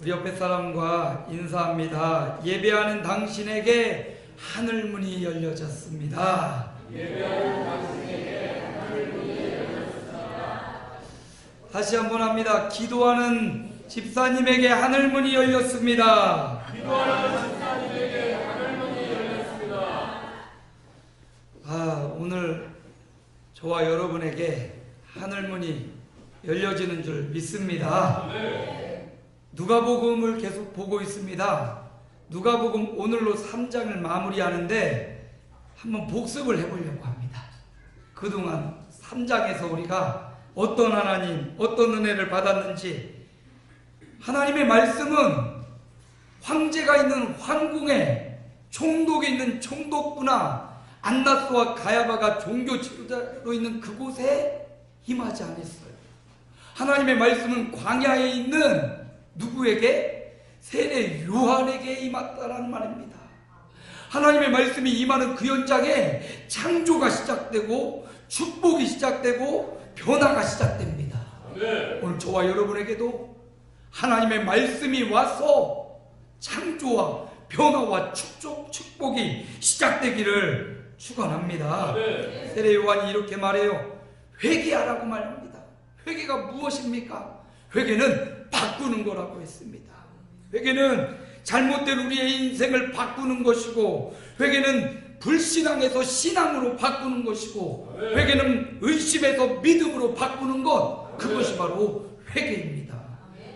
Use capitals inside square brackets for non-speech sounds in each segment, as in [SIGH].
우리 옆에 사람과 인사합니다. 예배하는 당신에게 하늘 문이 열려졌습니다. 다시 한번 합니다. 기도하는 집사님에게 하늘 문이 열렸습니다. 아, 오늘 저와 여러분에게 하늘 문이 열려지는 줄 믿습니다. 누가복음을 계속 보고 있습니다. 누가복음 오늘로 3장을 마무리하는데 한번 복습을 해보려고 합니다. 그동안 3장에서 우리가 어떤 하나님, 어떤 은혜를 받았는지 하나님의 말씀은 황제가 있는 황궁에 총독이 있는 총독부나 안나스와 가야바가 종교 지도자로 있는 그곳에 임하지 않았어요. 하나님의 말씀은 광야에 있는 누구에게 세례 요한에게 임했다라는 말입니다. 하나님의 말씀이 임하는 그 현장에 창조가 시작되고 축복이 시작되고 변화가 시작됩니다. 오늘 저와 여러분에게도 하나님의 말씀이 와서 창조와 변화와 축복, 축복이 시작되기를 축원합니다. 세례 요한이 이렇게 말해요. 회개하라고 말합니다. 회개가 무엇입니까? 회개는 바꾸는 거라고 했습니다. 회개는 잘못된 우리의 인생을 바꾸는 것이고 회개는 불신앙에서 신앙으로 바꾸는 것이고 회개는 의심에서 믿음으로 바꾸는 것 그것이 바로 회개입니다.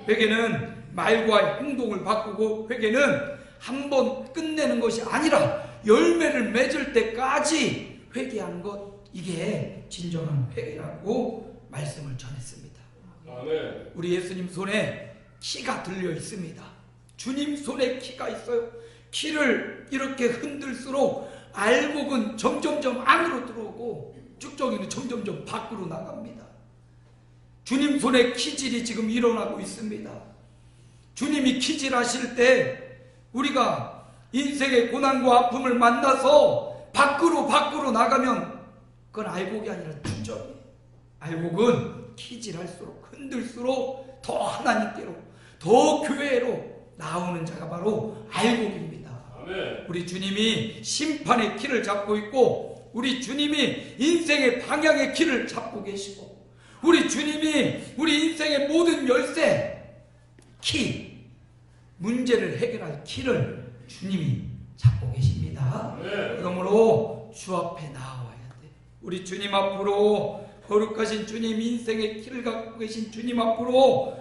회개는 말과 행동을 바꾸고 회개는 한 번 끝내는 것이 아니라 열매를 맺을 때까지 회개하는 것 이게 진정한 회개라고 말씀을 전했습니다. 아멘. 우리 예수님 손에 키가 들려 있습니다. 주님 손에 키가 있어요. 키를 이렇게 흔들수록 알곡은 점점점 안으로 들어오고 쭉정이는 점점점 밖으로 나갑니다. 주님 손에 키질이 지금 일어나고 있습니다. 주님이 키질하실 때 우리가 인생의 고난과 아픔을 만나서 밖으로 밖으로 나가면 그건 알곡이 아니라 쭉정이 알곡은 키질할수록 흔들수록 더 하나님께로 더 교회로 나오는 자가 바로 알곡입니다. 아멘. 우리 주님이 심판의 키를 잡고 있고 우리 주님이 인생의 방향의 키를 잡고 계시고 우리 주님이 우리 인생의 모든 열쇠 키 문제를 해결할 키를 주님이 잡고 계십니다. 그러므로 주 앞에 나와야 돼. 우리 주님 앞으로 거룩하신 주님 인생의 키를 갖고 계신 주님 앞으로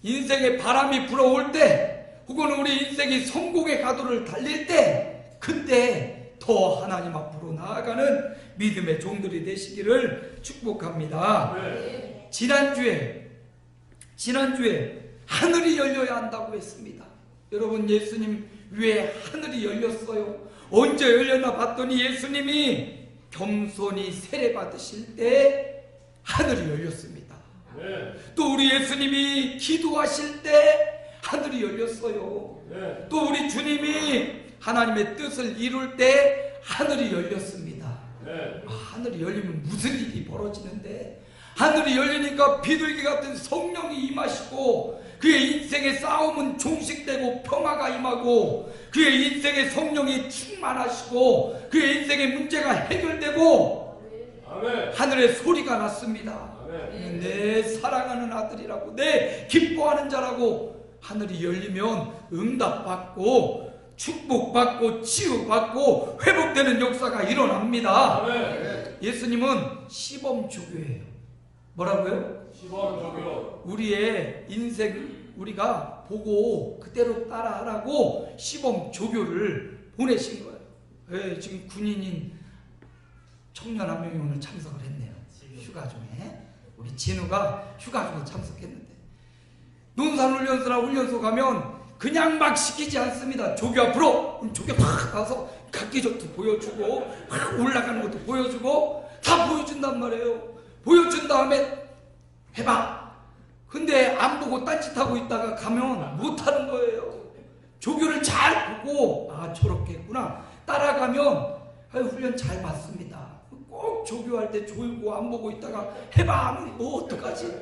인생의 바람이 불어올 때 혹은 우리 인생이 성공의 가도를 달릴 때 그때 더 하나님 앞으로 나아가는 믿음의 종들이 되시기를 축복합니다. 아멘. 지난주에 지난주에 하늘이 열려야 한다고 했습니다. 여러분 예수님 위에 하늘이 열렸어요. 언제 열렸나 봤더니 예수님이 겸손히 세례 받으실 때 하늘이 열렸습니다. 아멘. 또 우리 예수님이 기도하실 때 하늘이 열렸어요. 네. 또 우리 주님이 하나님의 뜻을 이룰 때 하늘이 열렸습니다. 네. 아, 하늘이 열리면 무슨 일이 벌어지는데 하늘이 열리니까 비둘기 같은 성령이 임하시고 그의 인생의 싸움은 종식되고 평화가 임하고 그의 인생의 성령이 충만하시고 그의 인생의 문제가 해결되고 아멘. 하늘의 소리가 났습니다. 아멘. 내 사랑하는 아들이라고 내 기뻐하는 자라고 하늘이 열리면 응답받고 축복받고 치유받고 회복되는 역사가 일어납니다. 아멘. 예수님은 시범 조교예요. 뭐라고요? 시범 적용. 우리의 인생 우리가 보고 그대로 따라하라고 시범 조교를 보내신 거예요. 예, 지금 군인인 청년 한 명이 오늘 참석을 했네요. 휴가 중에 우리 진우가 휴가 중에 참석했는데 논산훈련소나 훈련소 가면 그냥 막 시키지 않습니다. 조교 앞으로 조교 탁 가서 각기 적도 보여주고 막 올라가는 것도 보여주고 다 보여준단 말이에요. 보여준 다음에 해봐. 근데 안 보고 딴짓하고 있다가 가면 못하는 거예요. 조교를 잘 보고 아 저렇게 했구나 따라가면 아유, 훈련 잘 받습니다. 꼭 조교할 때 졸고 안 보고 있다가 해봐 하면 뭐 어떡하지?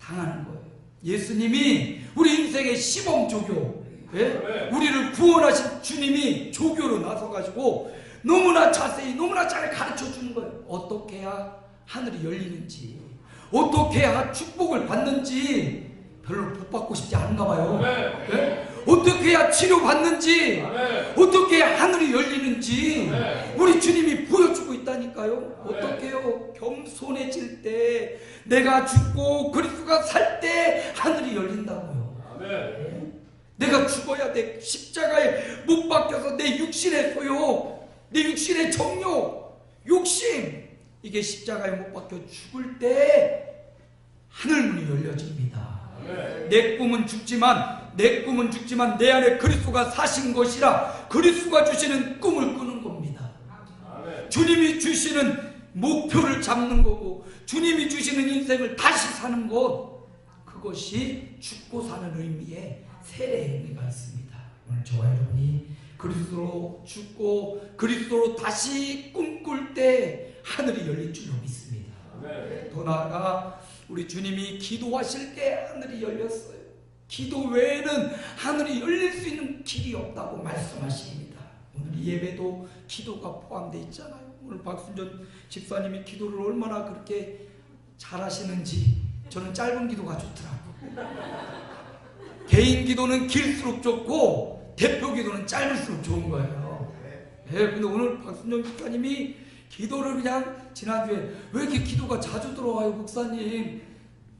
당하는 거예요. 예수님이 우리 인생의 시범 조교, 예? 우리를 구원하신 주님이 조교로 나서가지고 너무나 자세히 너무나 잘 가르쳐 주는 거예요. 어떻게 해야 하늘이 열리는지, 어떻게 해야 축복을 받는지 별로 복 받고 싶지 않은가 봐요. 아멘. 예? 어떻게 해야 치료 받는지, 아멘. 어떻게 해야 하늘이 열리는지 네. 우리 주님이 보여주고 있다니까요. 어떻게요? 겸손해질 때 내가 죽고 그리스도가 살 때 하늘이 열린다고요. 아멘. 내가 죽어야 돼. 십자가에 못 박혀서 내 육신의 소욕, 내 육신의 정욕, 욕심 이게 십자가에 못 박혀 죽을 때 하늘 문이 열려집니다. 아멘. 내 꿈은 죽지만 내 꿈은 죽지만 내 안에 그리스도가 사신 것이라 그리스도가 주시는 꿈을 꾸는 겁니다. 주님이 주시는 목표를 잡는 거고 주님이 주시는 인생을 다시 사는 것 그것이 죽고 사는 의미의 세례의 의미가 있습니다. 오늘 저와 여러분이 그리스도로 죽고 그리스도로 다시 꿈꿀 때 하늘이 열릴 줄로 믿습니다. 아멘. 더 나아가 우리 주님이 기도하실 때 하늘이 열렸어요. 기도 외에는 하늘이 열릴 수 있는 길이 없다고 말씀하십니다. 오늘 이 예배도 기도가 포함되어 있잖아요. 오늘 박순전 집사님이 기도를 얼마나 그렇게 잘하시는지 저는 짧은 기도가 좋더라고요. 개인 기도는 길수록 좋고 대표 기도는 짧을수록 좋은 거예요. 예, 근데 오늘 박순정 집사님이 기도를 그냥 지난주에 왜 이렇게 기도가 자주 들어와요, 목사님?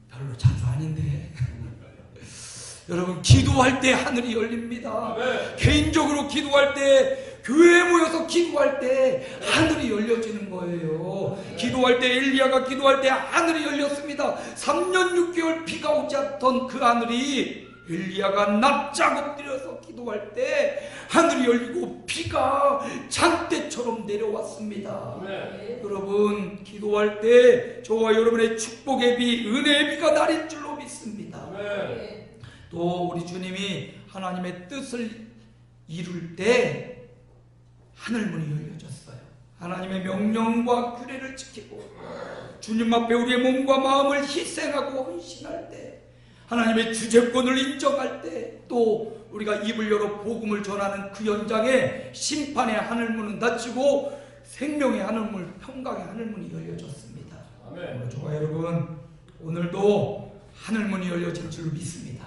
별로 자주 아닌데. [LAUGHS] 여러분, 기도할 때 하늘이 열립니다. 아멘. 개인적으로 기도할 때, 교회에 모여서 기도할 때 하늘이 열려지는 거예요. 기도할 때 엘리야가 기도할 때 하늘이 열렸습니다. 3년 6개월 비가 오지 않던 그 하늘이 엘리야가 납작 엎드려서 기도할 때 하늘이 열리고 비가 장대처럼 내려왔습니다. 아멘. 여러분 기도할 때 저와 여러분의 축복의 비, 은혜의 비가 내릴 줄로 믿습니다. 아멘. 또 우리 주님이 하나님의 뜻을 이룰 때 하늘 문이 열려졌어요. 하나님의 명령과 규례를 지키고 주님 앞에 우리의 몸과 마음을 희생하고 헌신할 때 하나님의 주재권을 인정할 때 또 우리가 입을 열어 복음을 전하는 그 현장에 심판의 하늘문은 닫히고 생명의 하늘문, 평강의 하늘문이 열려졌습니다. 아멘. 저와 여러분 오늘도 하늘문이 열려질 줄 믿습니다.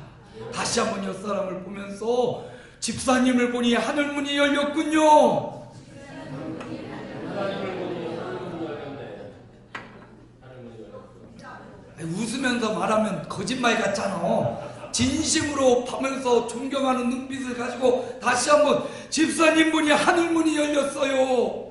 다시 한번 옆 사람을 보면서 집사님을 보니 하늘문이 열렸군요. 웃으면서 말하면 거짓말 같잖아. 진심으로 하면서 존경하는 눈빛을 가지고 다시 한번 집사님 분이 하늘 문이 열렸어요.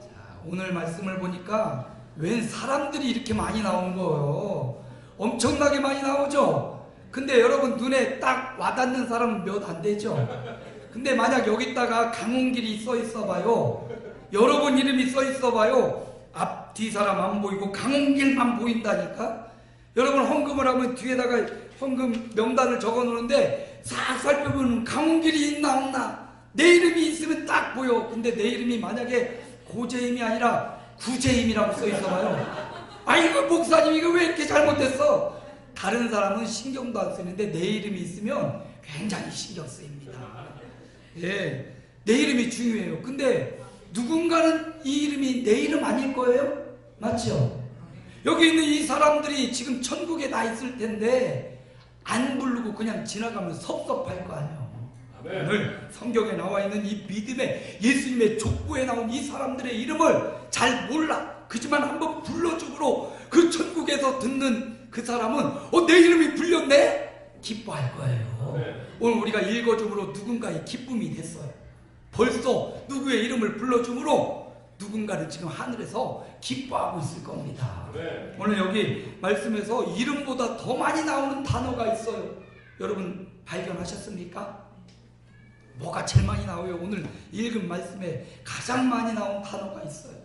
자, 오늘 말씀을 보니까 웬 사람들이 이렇게 많이 나온 거예요. 엄청나게 많이 나오죠? 근데 여러분 눈에 딱 와닿는 사람은 몇 안 되죠? 근데 만약 여기다가 강홍길이 써 있어 봐요. 여러분 이름이 써 있어 봐요. 앞뒤 사람 안 보이고 강홍길만 보인다니까? 여러분 헌금을 하면 뒤에다가 헌금 명단을 적어 놓는데 싹 살펴보면 강홍길이 있나 없나? 내 이름이 있으면 딱 보여. 근데 내 이름이 만약에 고재임이 아니라 구재임이라고 써 있어 봐요. 아이고 목사님 이거 왜 이렇게 잘못됐어? 다른 사람은 신경도 안 쓰는데 내 이름이 있으면 굉장히 신경 쓰입니다. 예, 내 이름이 중요해요. 근데 누군가는 이 이름이 내 이름 아닐 거예요? 맞죠? 여기 있는 이 사람들이 지금 천국에 다 있을 텐데 안 부르고 그냥 지나가면 섭섭할 거 아니에요. 오늘 성경에 나와 있는 이 믿음의 예수님의 족보에 나온 이 사람들의 이름을 잘 몰라. 그지만 한번 불러주므로 그 천국에서 듣는 그 사람은 어 내 이름이 불렸네? 기뻐할 거예요. 네. 오늘 우리가 읽어줌으로 누군가의 기쁨이 됐어요. 벌써 누구의 이름을 불러줌으로 누군가를 지금 하늘에서 기뻐하고 있을 겁니다. 아멘. 오늘 여기 말씀에서 이름보다 더 많이 나오는 단어가 있어요. 여러분 발견하셨습니까? 뭐가 제일 많이 나와요? 오늘 읽은 말씀에 가장 많이 나온 단어가 있어요.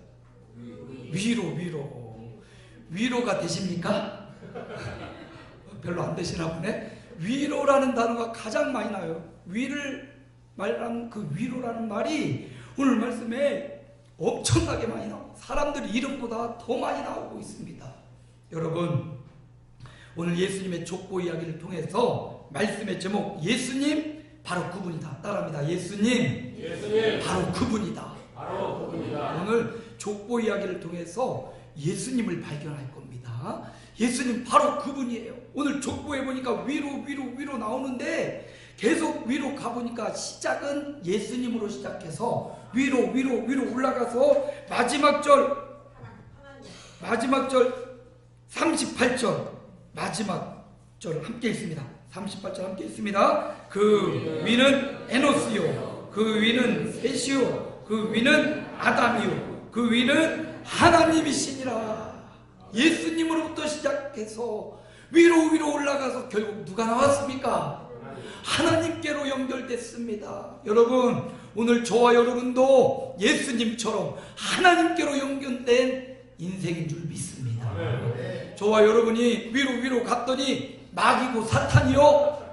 위로, 위로. 위로가 되십니까? [LAUGHS] 별로 안 되시나 보네. 위로라는 단어가 가장 많이 나요. 위를 말하는 그 위로라는 말이 오늘 말씀에 엄청나게 많이 나와. 사람들 이름보다 더 많이 나오고 있습니다. 여러분 오늘 예수님의 족보 이야기를 통해서 말씀의 제목 예수님 바로 그분이다. 따라합니다. 예수님 예수님 바로 그분이다. 바로 그분이다. 오늘 족보 이야기를 통해서 예수님을 발견할 겁니다. 예수님 바로 그분이에요. 오늘 족보에 보니까 위로 위로 위로 나오는데 계속 위로 가보니까 시작은 예수님으로 시작해서 위로 위로 위로 올라가서 마지막 절 마지막 절 38절 마지막 절 함께 있습니다. 38절 함께 있습니다. 그 위는 에노스요. 그 위는 셋이요. 그 위는 아담이요. 그 위는 하나님이시니라. 예수님으로부터 시작해서 위로 위로 올라가서 결국 누가 나왔습니까? 하나님께로 연결됐습니다. 여러분, 오늘 저와 여러분도 예수님처럼 하나님께로 연결된 인생인 줄 믿습니다. 저와 여러분이 위로 위로 갔더니 마귀고 사탄이요?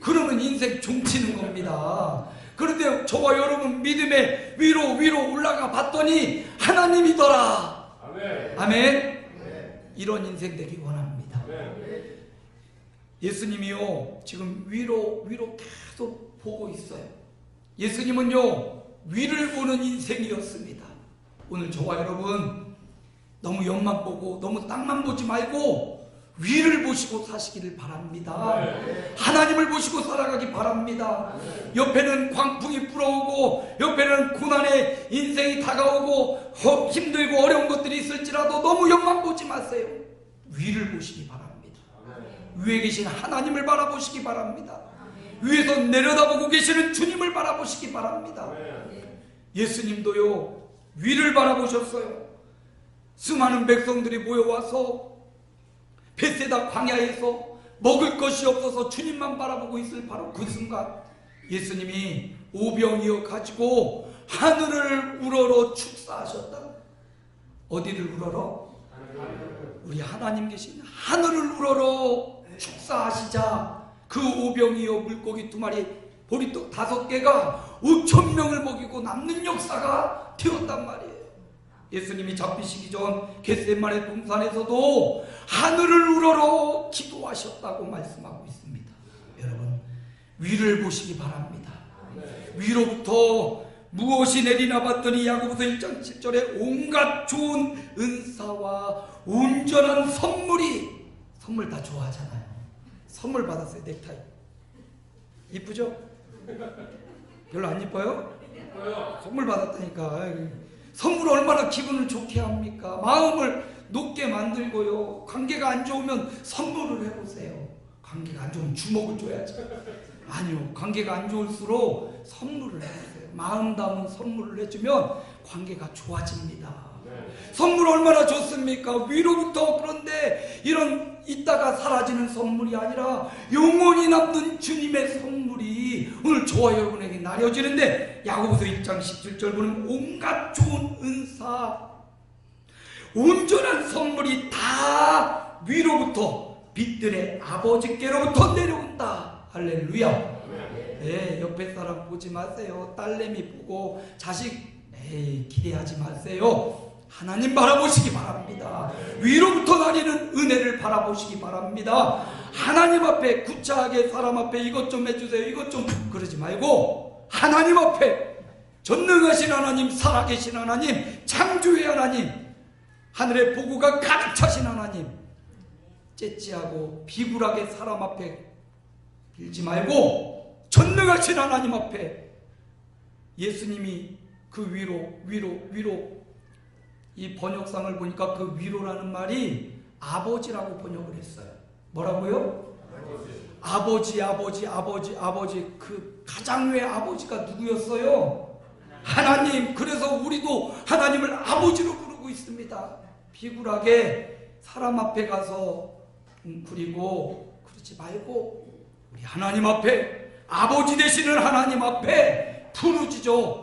그러면 인생 종치는 겁니다. 그런데 저와 여러분 믿음의 위로 위로 올라가 봤더니 하나님이더라. 아멘. 아멘. 이런 인생 되기. 예수님이요 지금 위로 위로 계속 보고 있어요. 예수님은요 위를 보는 인생이었습니다. 오늘 저와 여러분 너무 옆만 보고 너무 땅만 보지 말고 위를 보시고 사시기를 바랍니다. 하나님을 보시고 살아가기 바랍니다. 옆에는 광풍이 불어오고 옆에는 고난의 인생이 다가오고 허- 힘들고 어려운 것들이 있을지라도 너무 옆만 보지 마세요. 위를 보시기 바랍니다. 위에 계신 하나님을 바라보시기 바랍니다. 위에서 내려다보고 계시는 주님을 바라보시기 바랍니다. 예수님도요, 위를 바라보셨어요. 수많은 백성들이 모여와서 베세다 광야에서 먹을 것이 없어서 주님만 바라보고 있을 바로 그 순간 예수님이 오병이어 가지고 하늘을 우러러 축사하셨다. 어디를 우러러? 우리 하나님 계신 하늘을 우러러 축사하시자 그 오병이어 물고기 두 마리 보리떡 다섯 개가 5천 명을 먹이고 남는 역사가 되었단 말이에요. 예수님이 잡히시기 전 겟세마네 동산에서도 하늘을 우러러 기도하셨다고 말씀하고 있습니다. 여러분 위를 보시기 바랍니다. 위로부터 무엇이 내리나 봤더니 야고보서 1장 7절에 온갖 좋은 은사와 온전한 선물이 선물 다 좋아하잖아요. 선물 받았어요 넥타이 이쁘죠? 별로 안 이뻐요? 선물 받았다니까 선물 얼마나 기분을 좋게 합니까? 마음을 높게 만들고요. 관계가 안 좋으면 선물을 해보세요. 관계가 안 좋으면 주먹을 줘야지. 아니요. 관계가 안 좋을수록 선물을 해보세요. 마음 담은 선물을 해주면 관계가 좋아집니다. 선물 얼마나 좋습니까? 위로부터 그런데 이런 있다가 사라지는 선물이 아니라 영원히 남는 주님의 선물이 오늘 저와 여러분에게 나려지는데 야고보서 1장 17절 보면 온갖 좋은 은사 온전한 선물이 다 위로부터 빛들의 아버지께로부터 내려온다. 할렐루야. 네, 옆에 사람 보지 마세요. 딸내미 보고 자식 에이 기대하지 마세요. 하나님 바라보시기 바랍니다. 위로부터 나리는 은혜를 바라보시기 바랍니다. 하나님 앞에 구차하게 사람 앞에 이것 좀 해주세요. 이것 좀 그러지 말고 하나님 앞에 전능하신 하나님, 살아계신 하나님, 창조의 하나님, 하늘의 보고가 가득 차신 하나님, 째찌하고 비굴하게 사람 앞에 빌지 말고 전능하신 하나님 앞에 예수님이 그 위로 위로 위로 이 번역상을 보니까 그 위로라는 말이 아버지라고 번역을 했어요. 뭐라고요? 아버지 아버지 아버지 아버지 그 가장 외 아버지가 누구였어요? 하나님. 그래서 우리도 하나님을 아버지로 부르고 있습니다. 비굴하게 사람 앞에 가서 웅크리고 그러지 말고 우리 하나님 앞에 아버지 되시는 하나님 앞에 부르짖어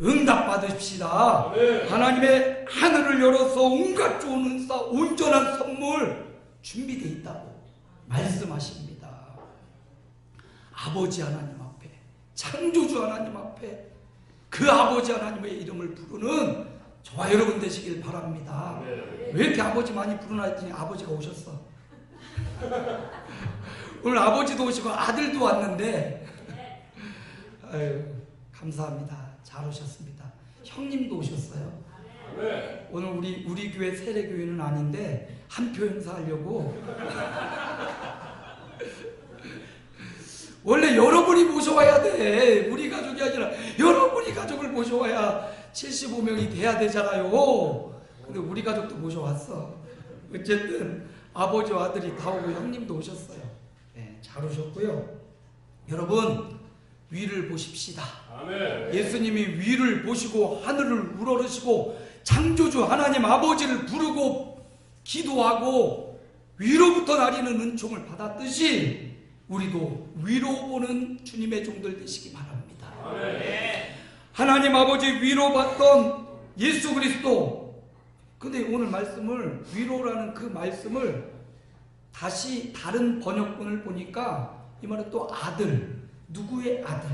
응답 받으십시다. 하나님의 하늘을 열어서 온갖 좋은 은사, 온전한 선물 준비되어 있다고 말씀하십니다. 아버지 하나님 앞에, 창조주 하나님 앞에 그 아버지 하나님의 이름을 부르는 저와 여러분 되시길 바랍니다. 아멘. 왜 이렇게 아버지 많이 부르나 했더니 아버지가 오셨어. [LAUGHS] 오늘 아버지도 오시고 아들도 왔는데 아유 감사합니다. 잘 오셨습니다. 형님도 오셨어요. 아멘. 오늘 우리 우리 교회 세례 교회는 아닌데 한 표 행사하려고 [LAUGHS] 원래 여러분이 모셔와야 돼. 우리 가족이 아니라 여러분이 가족을 모셔와야 75명이 돼야 되잖아요. 근데 우리 가족도 모셔왔어. 어쨌든 아버지와 아들이 다 오고 형님도 오셨어요. 네, 잘 오셨고요. 여러분 위를 보십시다. 아멘. 예수님이 위를 보시고 하늘을 우러르시고 창조주 하나님 아버지를 부르고 기도하고 위로부터 나리는 은총을 받았듯이 우리도 위로 보는 주님의 종들 되시기 바랍니다. 아멘. 하나님 아버지 위로 받던 예수 그리스도 근데 오늘 말씀을 위로라는 그 말씀을 다시 다른 번역본을 보니까 이 말은 또 아들 누구의 아들?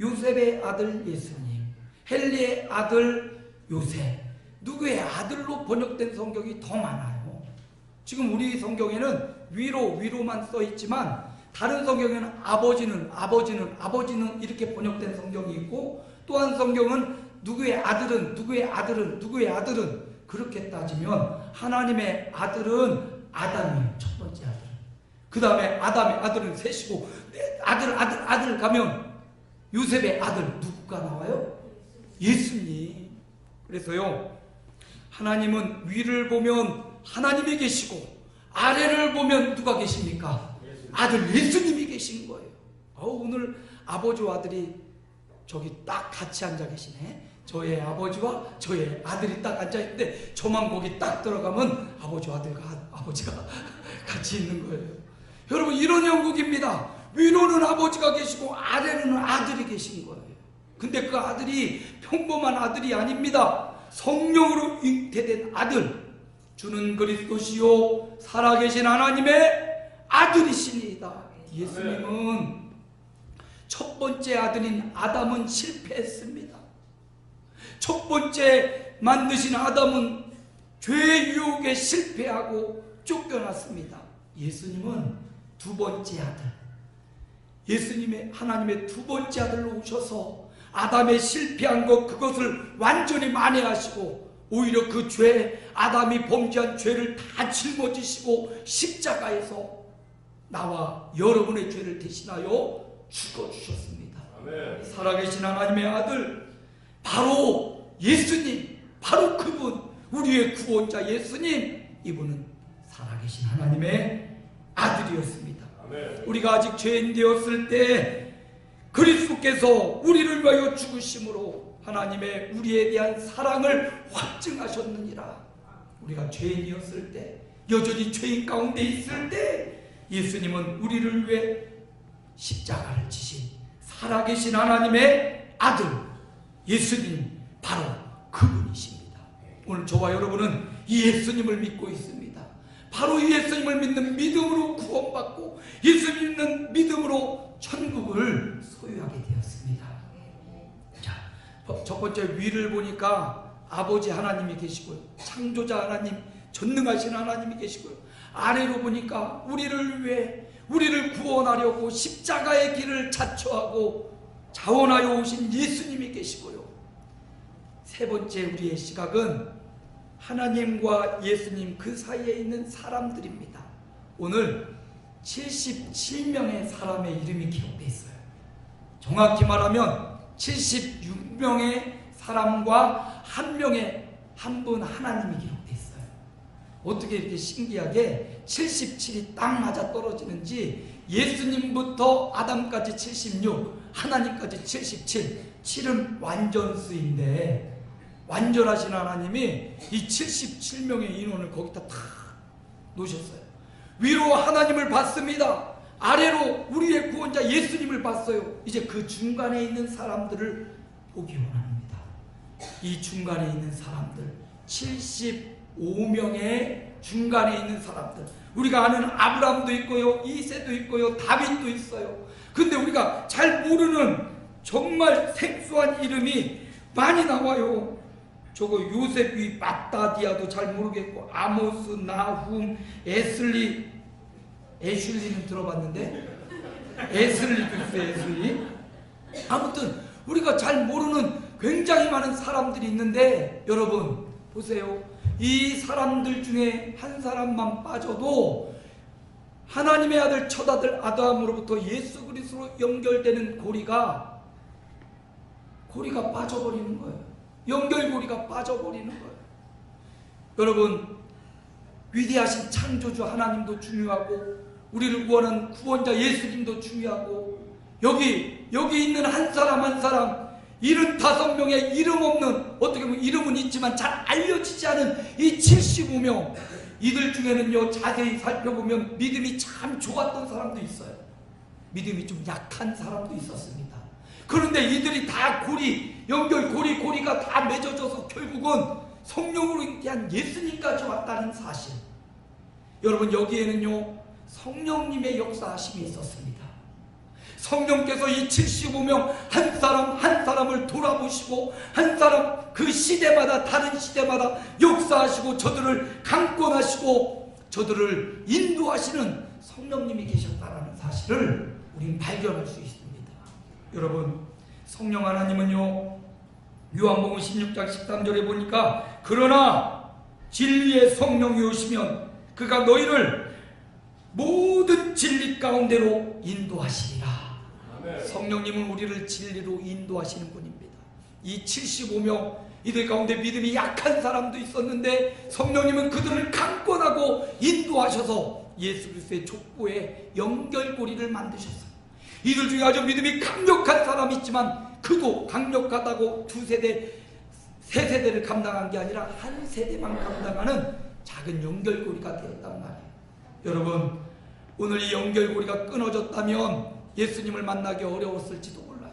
요셉의 아들 예수님. 헨리의 아들 요셉. 누구의 아들로 번역된 성경이 더 많아요? 지금 우리 성경에는 위로 위로만 써 있지만 다른 성경에는 아버지는 아버지는 아버지는 이렇게 번역된 성경이 있고 또한 성경은 누구의 아들은 누구의 아들은 누구의 아들은 그렇게 따지면 하나님의 아들은 아담이에요 첫 번째 아들 그 다음에 아담의 아들은 셋이고 내 아들 아들 아들 가면 요셉의 아들 누구가 나와요? 예수님 그래서요 하나님은 위를 보면 하나님이 계시고 아래를 보면 누가 계십니까? 아들 예수님이 계신 거예요. 어, 오늘 아버지와 아들이 저기 딱 같이 앉아 계시네. 저의 아버지와 저의 아들이 딱 앉아 있는데 저만 거기 딱 들어가면 아버지와 아들과 아버지가 [LAUGHS] 같이 있는 거예요. 여러분 이런 영국입니다. 위로는 아버지가 계시고 아래는 아들이 계신 거예요. 근데 그 아들이 평범한 아들이 아닙니다. 성령으로 잉태된 아들. 주는 그리스도시요 살아계신 하나님의 아들이시니이다. 예수님은 첫 번째 아들인 아담은 실패했습니다. 첫 번째 만드신 아담은 죄의 유혹에 실패하고 쫓겨났습니다. 예수님은 두 번째 아들. 예수님의 하나님의 두 번째 아들로 오셔서 아담의 실패한 것 그것을 완전히 만회하시고 오히려 그 죄, 아담이 범죄한 죄를 다 짊어지시고 십자가에서 나와 여러분의 죄를 대신하여 죽어주셨습니다. 아멘. 살아계신 하나님의 아들, 바로 예수님, 바로 그분, 우리의 구원자 예수님, 이분은 살아계신 하나님의 아들이었습니다. 우리가 아직 죄인 되었을 때 그리스도께서 우리를 위하여 죽으심으로 하나님의 우리에 대한 사랑을 확증하셨느니라. 우리가 죄인이었을 때 여전히 죄인 가운데 있을 때 예수님은 우리를 위해 십자가를 지신 살아계신 하나님의 아들 예수님 바로 그분이십니다. 오늘 저와 여러분은 이 예수님을 믿고 있습니다. 바로 이 예수님을 믿는 믿음으로 구원받고 예수 믿는 믿음으로 천국을 소유하게 되었습니다. 자, 첫 번째 위를 보니까 아버지 하나님이 계시고요. 창조자 하나님, 전능하신 하나님이 계시고요. 아래로 보니까 우리를 위해 우리를 구원하려고 십자가의 길을 자처하고 자원하여 오신 예수님이 계시고요. 세 번째 우리의 시각은 하나님과 예수님 그 사이에 있는 사람들입니다. 오늘 77명의 사람의 이름이 기록되어 있어요. 정확히 말하면 76명의 사람과 한 명의 한 분 하나님이 기록되어 있어요. 어떻게 이렇게 신기하게 77이 딱 맞아 떨어지는지 예수님부터 아담까지 76, 하나님까지 77, 7은 완전수인데 완전하신 하나님이 이 77명의 인원을 거기다 다 놓으셨어요. 위로 하나님을 봤습니다. 아래로 우리의 구원자 예수님을 봤어요. 이제 그 중간에 있는 사람들을 보기 원합니다. 이 중간에 있는 사람들 75명의 중간에 있는 사람들 우리가 아는 아브람도 있고요 이세도 있고요 다윗도 있어요 근데 우리가 잘 모르는 정말 생소한 이름이 많이 나와요 저거 요셉이 마따디아도 잘 모르겠고 아모스, 나훔, 에슬리, 에슐리는 들어봤는데 에슬리도 있어요, 에슬리. 아무튼 우리가 잘 모르는 굉장히 많은 사람들이 있는데 여러분 보세요. 이 사람들 중에 한 사람만 빠져도 하나님의 아들 첫 아들 아담으로부터 예수 그리스도로 연결되는 고리가 고리가 빠져버리는 거예요. 연결고리가 빠져버리는 거예요. 여러분 위대하신 창조주 하나님도 중요하고 우리를 구원한 구원자 예수님도 중요하고 여기 여기 있는 한 사람 한 사람 75명의 이름 없는 어떻게 보면 이름은 있지만 잘 알려지지 않은 이 75명 이들 중에는요 자세히 살펴보면 믿음이 참 좋았던 사람도 있어요 믿음이 좀 약한 사람도 있었습니다 그런데 이들이 다 고리 연결 고리 고리가 다 맺어져서 결국은 성령으로 인한 예수님까지 왔다는 사실 여러분 여기에는요 성령님의 역사하심이 있었습니다 성령께서 이 75명 한 사람 한 사람을 돌아보시고 한 사람 그 시대마다 다른 시대마다 역사하시고 저들을 강권하시고 저들을 인도하시는 성령님이 계셨다라는 사실을 우린 발견할 수 있습니다. 여러분 성령 하나님은요 요한복음 16장 13절에 보니까 그러나 진리의 성령이 오시면 그가 너희를 모든 진리 가운데로 인도하시리라. 아멘. 성령님은 우리를 진리로 인도하시는 분입니다. 이 75명 이들 가운데 믿음이 약한 사람도 있었는데 성령님은 그들을 강권하고 인도하셔서 예수 그리스도의 족보에 연결고리를 만드셨어요. 이들 중에 아주 믿음이 강력한 사람이 있지만 그도 강력하다고 두 세대, 세 세대를 감당한 게 아니라 한 세대만 감당하는 작은 연결고리가 되었단 말이에요. 여러분, 오늘 이 연결고리가 끊어졌다면 예수님을 만나기 어려웠을지도 몰라요.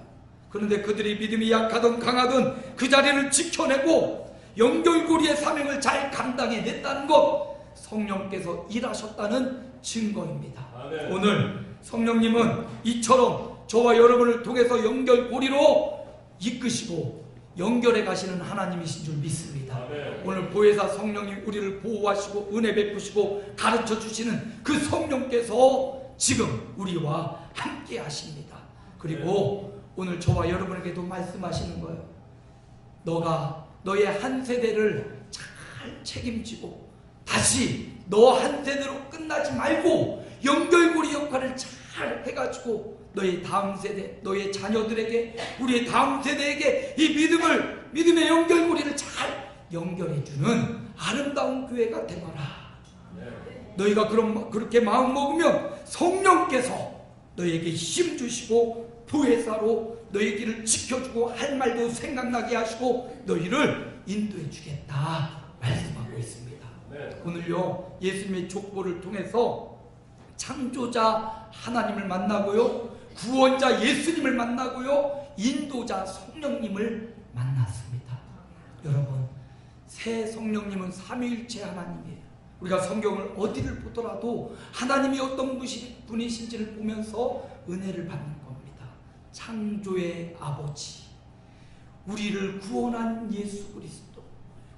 그런데 그들이 믿음이 약하든 강하든 그 자리를 지켜내고 연결고리의 사명을 잘 감당해냈다는 것 성령께서 일하셨다는 증거입니다. 아멘. 오늘 성령님은 이처럼 저와 여러분을 통해서 연결고리로 이끄시고 연결해 가시는 하나님이신 줄 믿습니다. 아멘. 오늘 보혜사 성령님 우리를 보호하시고 은혜 베푸시고 가르쳐 주시는 그 성령께서 지금 우리와 함께 하십니다. 그리고 오늘 저와 여러분에게도 말씀하시는 거예요. 너가 너의 한 세대를 잘 책임지고 다시 너 한 세대로 끝나지 말고 연결고리 역할을 잘 해가지고 너의 다음 세대, 너의 자녀들에게 우리의 다음 세대에게 이 믿음을 믿음의 연결고리를 잘 연결해주는 아름다운 교회가 되거라. 네. 너희가 그런 그렇게 마음 먹으면 성령께서 너에게 힘 주시고 보혜사로 너희 길을 지켜주고 할 말도 생각나게 하시고 너희를 인도해 주겠다 말씀하고 있습니다. 네. 오늘요 예수님의 족보를 통해서 창조자 하나님을 만나고요 구원자 예수님을 만나고요 인도자 성령님을 만났습니다. 여러분 새 성령님은 삼위일체 하나님이에요. 우리가 성경을 어디를 보더라도 하나님이 어떤 분이신지를 보면서 은혜를 받는 겁니다. 창조의 아버지, 우리를 구원한 예수 그리스도,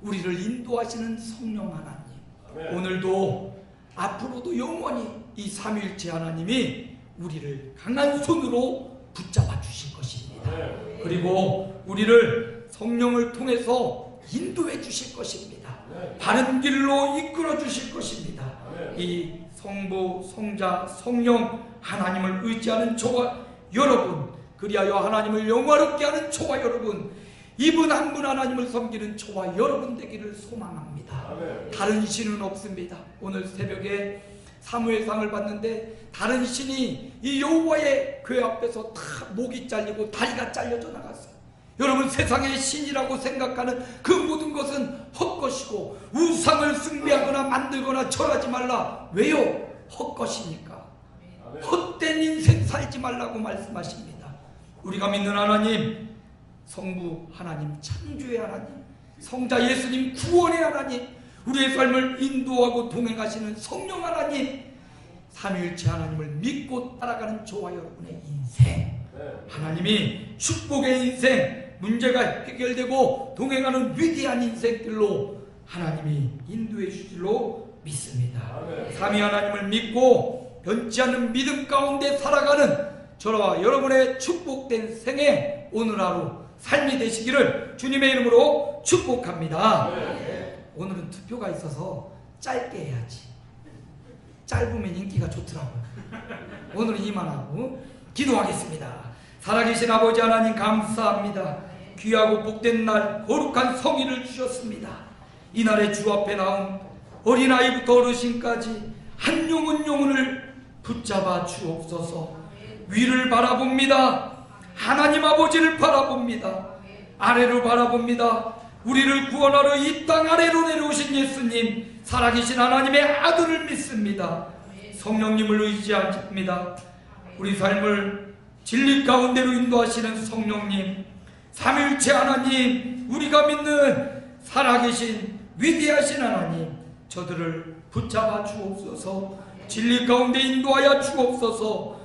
우리를 인도하시는 성령 하나님. 아멘. 오늘도 앞으로도 영원히 이 삼위일체 하나님이 우리를 강한 손으로 붙잡아 주실 것입니다. 네. 그리고 우리를 성령을 통해서 인도해 주실 것입니다. 네. 바른 길로 이끌어 주실 것입니다. 아멘. 이 성부, 성자, 성령 하나님을 의지하는 저와 여러분, 그리하여 하나님을 영화롭게 하는 저와 여러분, 이분 한 분 하나님을 섬기는 저와 여러분 되기를 소망합니다. 다른 신은 없습니다. 오늘 새벽에 사무엘상을 봤는데 다른 신이 이 여호와의 궤 앞에서 다 목이 잘리고 다리가 잘려져 나갔어요. 여러분 세상의 신이라고 생각하는 그 모든 것은 헛것이고 우상을 숭배하거나 만들거나 절하지 말라. 왜요? 헛것이니까. 헛된 인생 살지 말라고 말씀하십니다. 우리가 믿는 하나님, 성부 하나님, 창조의 하나님, 성자 예수님 구원의 하나님, 우리의 삶을 인도하고 동행하시는 성령 하나님, 삼위일체 하나님을 믿고 따라가는 저와 여러분의 인생, 네. 하나님이 축복의 인생, 문제가 해결되고 동행하는 위대한 인생들로 하나님이 인도해 주실로 믿습니다. 삼위 하나님을 믿고 변치 않는 믿음 가운데 살아가는 저와 여러분의 축복된 생애 오늘 하루 삶이 되시기를 주님의 이름으로 축복합니다. 오늘은 투표가 있어서 짧게 해야지. 짧으면 인기가 좋더라고요. 오늘은 이만하고 기도하겠습니다. 살아계신 아버지 하나님 감사합니다. 귀하고 복된 날 거룩한 성의를 주셨습니다. 이날에 주 앞에 나온 어린아이부터 어르신까지 한 영혼 영혼을 붙잡아 주옵소서 위를 바라봅니다. 하나님 아버지를 바라봅니다. 아래를 바라봅니다. 우리를 구원하러 이 땅 아래로 내려오신 예수님, 살아계신 하나님의 아들을 믿습니다. 성령님을 의지합니다. 우리 삶을 진리 가운데로 인도하시는 성령님, 삼일체 하나님, 우리가 믿는 살아계신 위대하신 하나님, 저들을 붙잡아 주옵소서, 진리 가운데 인도하여 주옵소서,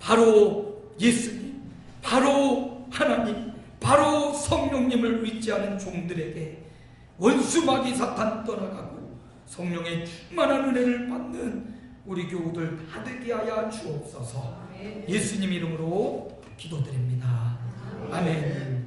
바로 예수님, 바로 하나님, 바로 성령님을 의지하는 종들에게 원수마귀 사탄 떠나가고 성령의 충만한 은혜를 받는 우리 교우들 다 되게 하여 주옵소서. 예수님 이름으로 기도드립니다. 아멘.